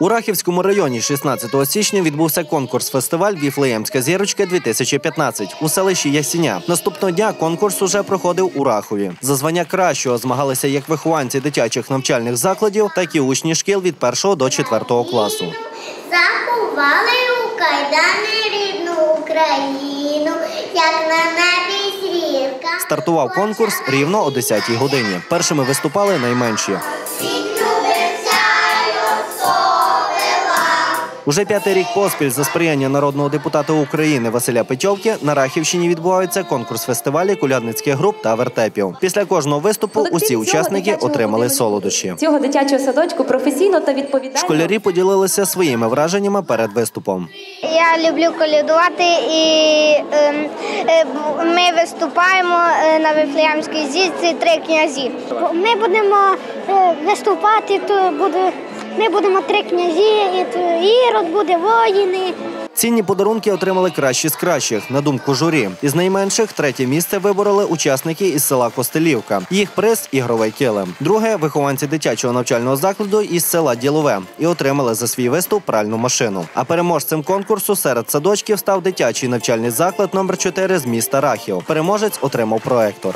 У Рахівському районі 16 січня відбувся конкурс-фестиваль Віфлеємська зірочка 2015 у селищі Ясіня. Наступного дня конкурс уже проходив у Рахові. За звання кращого змагалися як вихованці дитячих навчальних закладів, так і учні шкіл від 1 до 4 класу. Заховали у кайдани рідну Україну, як на небі зірка. Стартував конкурс рівно о 10-й годині. Першими виступали найменші. Уже п'ятий рік поспіль за сприяння народного депутата України Василя Петьовки на Рахівщині відбувається конкурс фестивалі кулядницьких груп та вертепів. Після кожного виступу усі учасники отримали солодощі. цього дитячого садочку професійно та відповідально. Школярі поділилися своїми враженнями перед виступом. Я люблю колядувати і ем, е, ми виступаємо е, на Вифлеямській зірці три князі. Ми будемо е, виступати, то буде, ми будемо три князі, Ірод буде воїни. Цінні подарунки отримали кращі з кращих, на думку журі. Із найменших третє місце вибороли учасники із села Костелівка. Їх приз ігровий килим. Друге вихованці дитячого навчального закладу із села Ділове і отримали за свій виступ пральну машину. А переможцем конкурсу серед садочків став дитячий навчальний заклад номер 4 з міста Рахів. Переможець отримав проектор.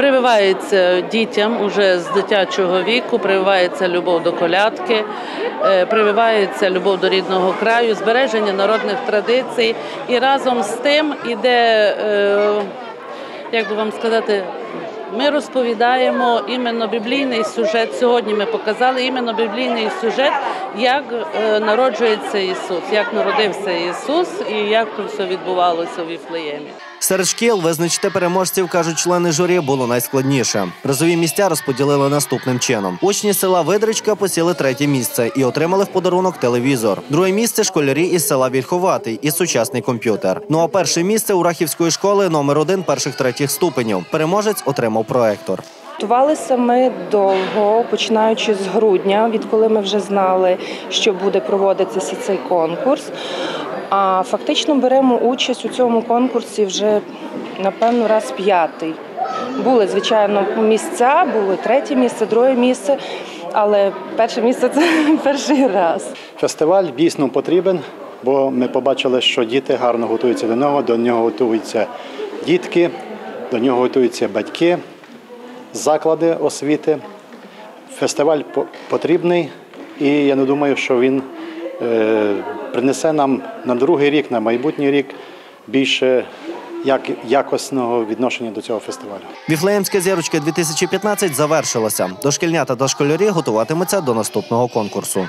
Прививається дітям уже з дитячого віку, прививається любов до колядки, е, прививається любов до рідного краю, збереження народних традицій. І разом з тим іде, е, як би вам сказати, ми розповідаємо іменно біблійний сюжет. Сьогодні ми показали іменно біблійний сюжет, як е, народжується Ісус, як народився Ісус і як це все відбувалося у Віфлеємі. Серед шкіл визначити переможців, кажуть члени журі, було найскладніше. Призові місця розподілили наступним чином. Учні села Видричка посіли третє місце і отримали в подарунок телевізор. Друге місце школярі із села Вільховатий і сучасний комп'ютер. Ну а перше місце у Рахівської школи номер один перших третіх ступенів. Переможець отримав проектор. Готувалися ми довго, починаючи з грудня, відколи ми вже знали, що буде проводитися цей конкурс. А фактично беремо участь у цьому конкурсі вже напевно раз п'ятий. Були, звичайно, місця, було третє місце, друге місце, але перше місце це перший раз. Фестиваль дійсно потрібен, бо ми побачили, що діти гарно готуються до нього, до нього готуються дітки, до нього готуються батьки, заклади освіти. Фестиваль потрібний, і я не думаю, що він принесе нам на другий рік, на майбутній рік більше як, якісного відношення до цього фестивалю. Віфлеємська зірочка 2015 завершилася. Дошкільнята та школярі готуватимуться до наступного конкурсу.